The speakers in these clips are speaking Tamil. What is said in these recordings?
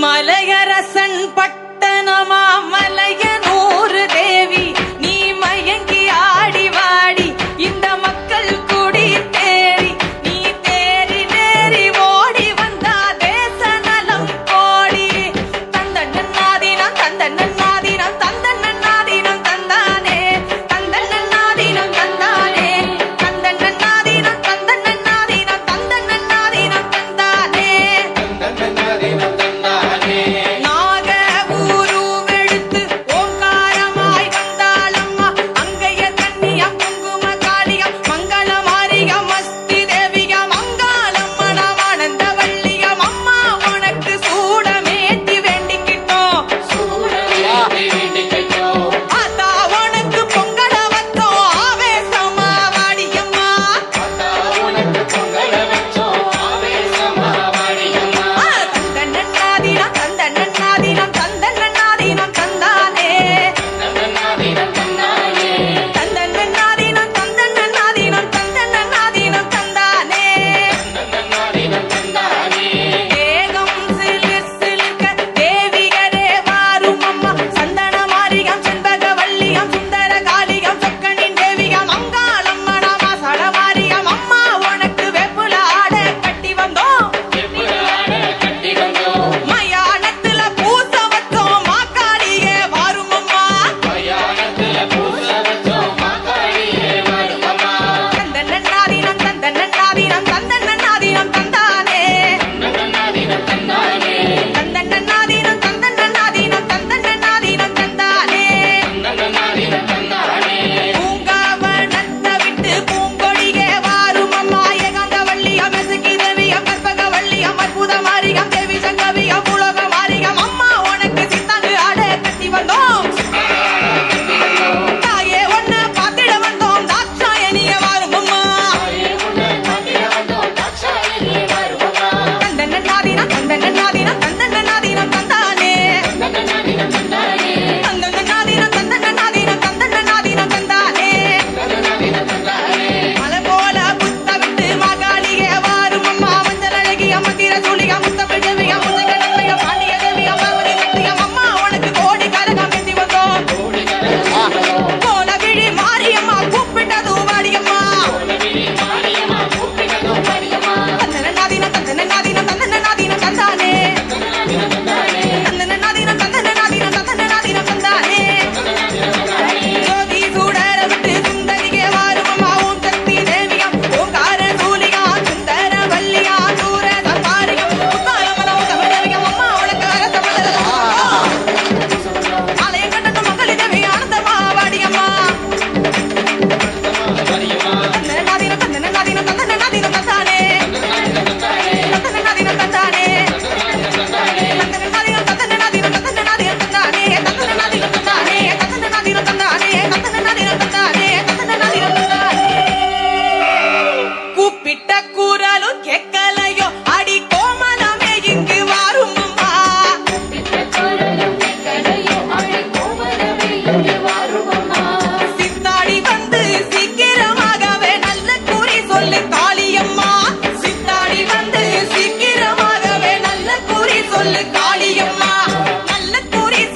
மலையரசன் பட்டணமா மலையன They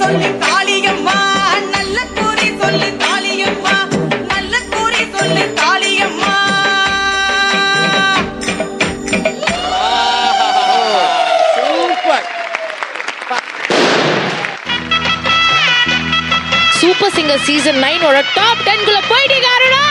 சொல்லு காளியம்மா நல்ல கூறி சொல்லு காளியம்மா நல்ல கூறி சொல்லு Kaliyamma super. Super singer season நைனோட top டென்குள்ள போயிட்டீங்க அருணா.